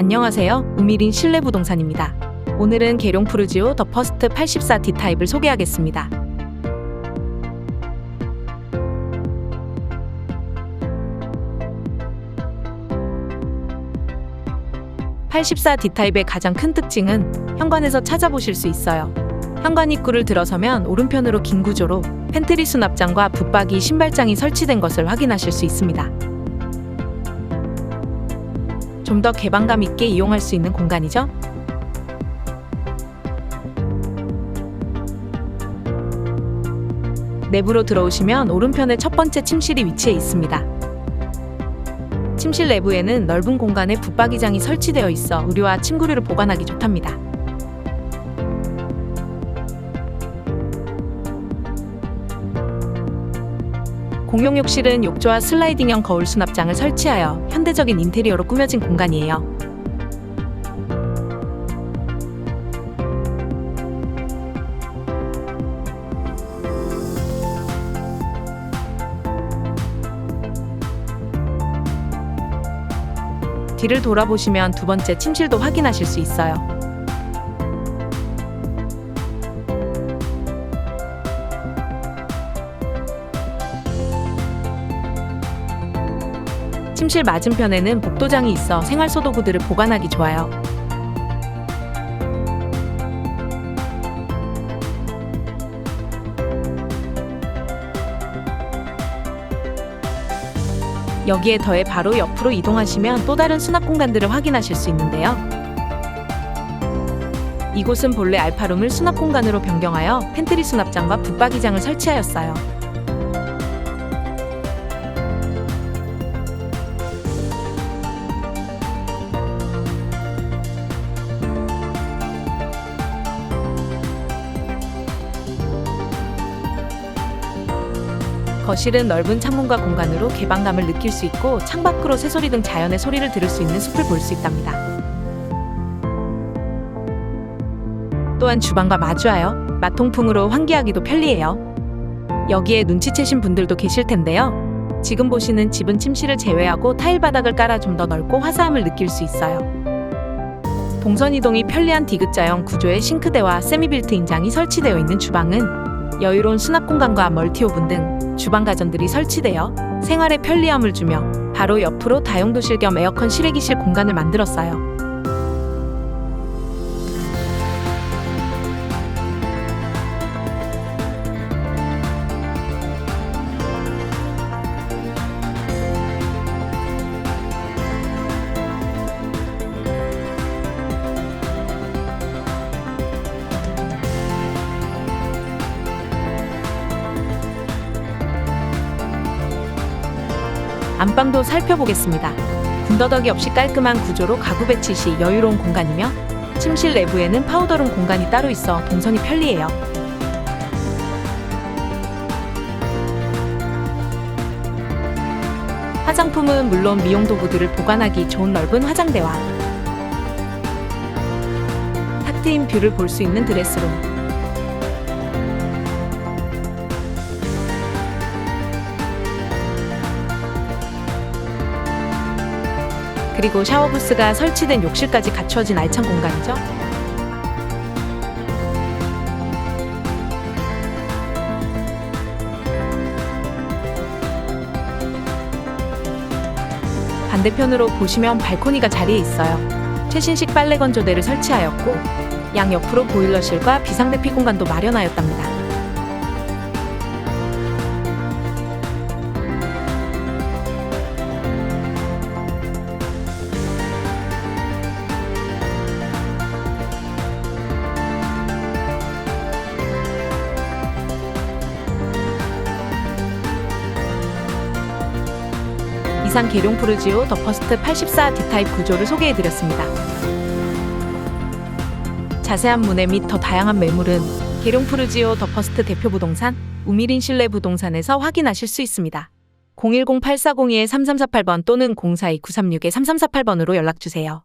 안녕하세요. 우미린 실내부동산입니다. 오늘은 계룡 푸르지오 더 퍼스트 84 D타입을 소개하겠습니다. (84 D타입의) 가장 큰 특징은 현관에서 찾아보실 수 있어요. 현관 입구를 들어서면 오른편으로 긴 구조로 팬트리 수납장과 붙박이 신발장이 설치된 것을 확인하실 수 있습니다. 좀 더 개방감 있게 이용할 수 있는 공간이죠. 내부로 들어오시면 오른편에 첫 번째 침실이 위치해 있습니다. 침실 내부에는 넓은 공간에 붙박이장이 설치되어 있어 의류와 침구류를 보관하기 좋답니다. 공용 욕실은 욕조와 슬라이딩형 거울 수납장을 설치하여 현대적인 인테리어로 꾸며진 공간이에요. 뒤를 돌아보시면 두 번째 침실도 확인하실 수 있어요. 침실 맞은편에는 복도장이 있어 생활소도구들을 보관하기 좋아요. 여기에 더해 바로 옆으로 이동하시면 또 다른 수납 공간들을 확인하실 수 있는데요. 이곳은 본래 알파룸을 수납 공간으로 변경하여 팬트리 수납장과 붙박이장을 설치하였어요. 거실은 넓은 창문과 공간으로 개방감을 느낄 수 있고 창밖으로 새소리 등 자연의 소리를 들을 수 있는 숲을 볼 수 있답니다. 또한 주방과 마주하여 마통풍으로 환기하기도 편리해요. 여기에 눈치채신 분들도 계실 텐데요. 지금 보시는 집은 침실을 제외하고 타일 바닥을 깔아 좀 더 넓고 화사함을 느낄 수 있어요. 동선 이동이 편리한 디귿자형 구조의 싱크대와 세미빌트 인장이 설치되어 있는 주방은 여유로운 수납 공간과 멀티오븐 등 주방 가전들이 설치되어 생활에 편리함을 주며 바로 옆으로 다용도실 겸 에어컨 실외기실 공간을 만들었어요. 안방도 살펴보겠습니다. 군더더기 없이 깔끔한 구조로 가구 배치 시 여유로운 공간이며 침실 내부에는 파우더룸 공간이 따로 있어 동선이 편리해요. 화장품은 물론 미용 도구들을 보관하기 좋은 넓은 화장대와 탁 트인 뷰를 볼 수 있는 드레스룸. 그리고 샤워 부스가 설치된 욕실까지 갖추어진 알찬 공간이죠. 반대편으로 보시면 발코니가 자리에 있어요. 최신식 빨래 건조대를 설치하였고 양 옆으로 보일러실과 비상대피 공간도 마련하였답니다. 이상 계룡 푸르지오 더 퍼스트 84 D타입 구조를 소개해드렸습니다. 자세한 문의 및 더 다양한 매물은 계룡 푸르지오 더 퍼스트 대표 부동산 우미린 실내 부동산에서 확인하실 수 있습니다. 010-8402-3348번 또는 042-936-3348번으로 연락주세요.